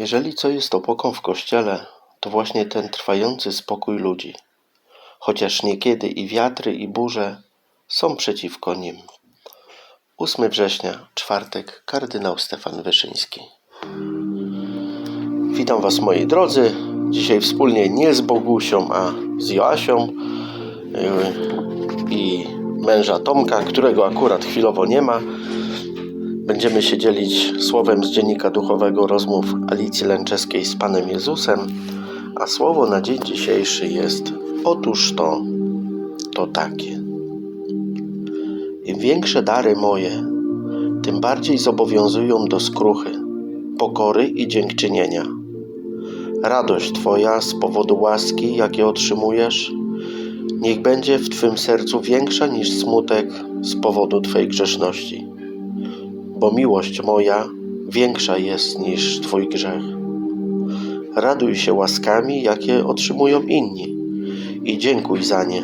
Jeżeli co jest opoką w kościele, to właśnie ten trwający spokój ludzi, chociaż niekiedy i wiatry, i burze są przeciwko nim. 8 września, czwartek, kardynał Stefan Wyszyński. Witam Was moi drodzy. Dzisiaj wspólnie nie z Bogusią, a z Joasią yy, i męża Tomka, którego akurat chwilowo nie ma. Będziemy się dzielić słowem z dziennika duchowego rozmów Alicji Lęczeskiej z Panem Jezusem, a słowo na dzień dzisiejszy jest Otóż to, to takie. Im większe dary moje, tym bardziej zobowiązują do skruchy, pokory i dziękczynienia. Radość Twoja z powodu łaski, jakie otrzymujesz, niech będzie w Twym sercu większa niż smutek z powodu Twej grzeszności bo miłość moja większa jest niż Twój grzech. Raduj się łaskami, jakie otrzymują inni i dziękuj za nie,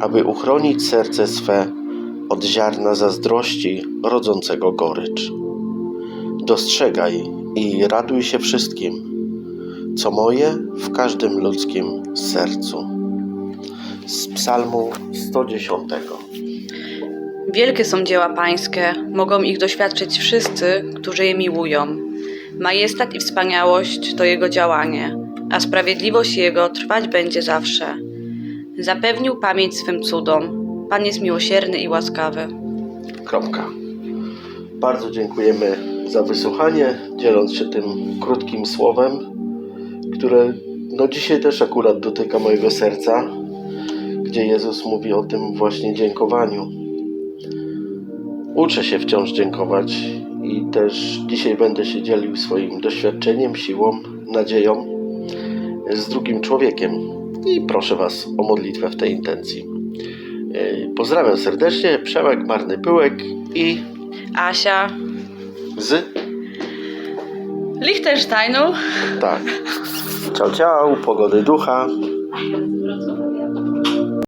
aby uchronić serce swe od ziarna zazdrości rodzącego gorycz. Dostrzegaj i raduj się wszystkim, co moje w każdym ludzkim sercu. Z Psalmu 110. Wielkie są dzieła Pańskie, mogą ich doświadczyć wszyscy, którzy je miłują. Majestat i wspaniałość to Jego działanie, a sprawiedliwość Jego trwać będzie zawsze. Zapewnił pamięć swym cudom. Pan jest miłosierny i łaskawy. Kropka. Bardzo dziękujemy za wysłuchanie, dzieląc się tym krótkim słowem, które no dzisiaj też akurat dotyka mojego serca, gdzie Jezus mówi o tym właśnie dziękowaniu. Uczę się wciąż dziękować i też dzisiaj będę się dzielił swoim doświadczeniem, siłą, nadzieją z drugim człowiekiem. I proszę Was o modlitwę w tej intencji. Yy, Pozdrawiam serdecznie, Przemek Marny Pyłek i Asia z... Liechtensteinu. tak. Ciao, ciao, pogody ducha.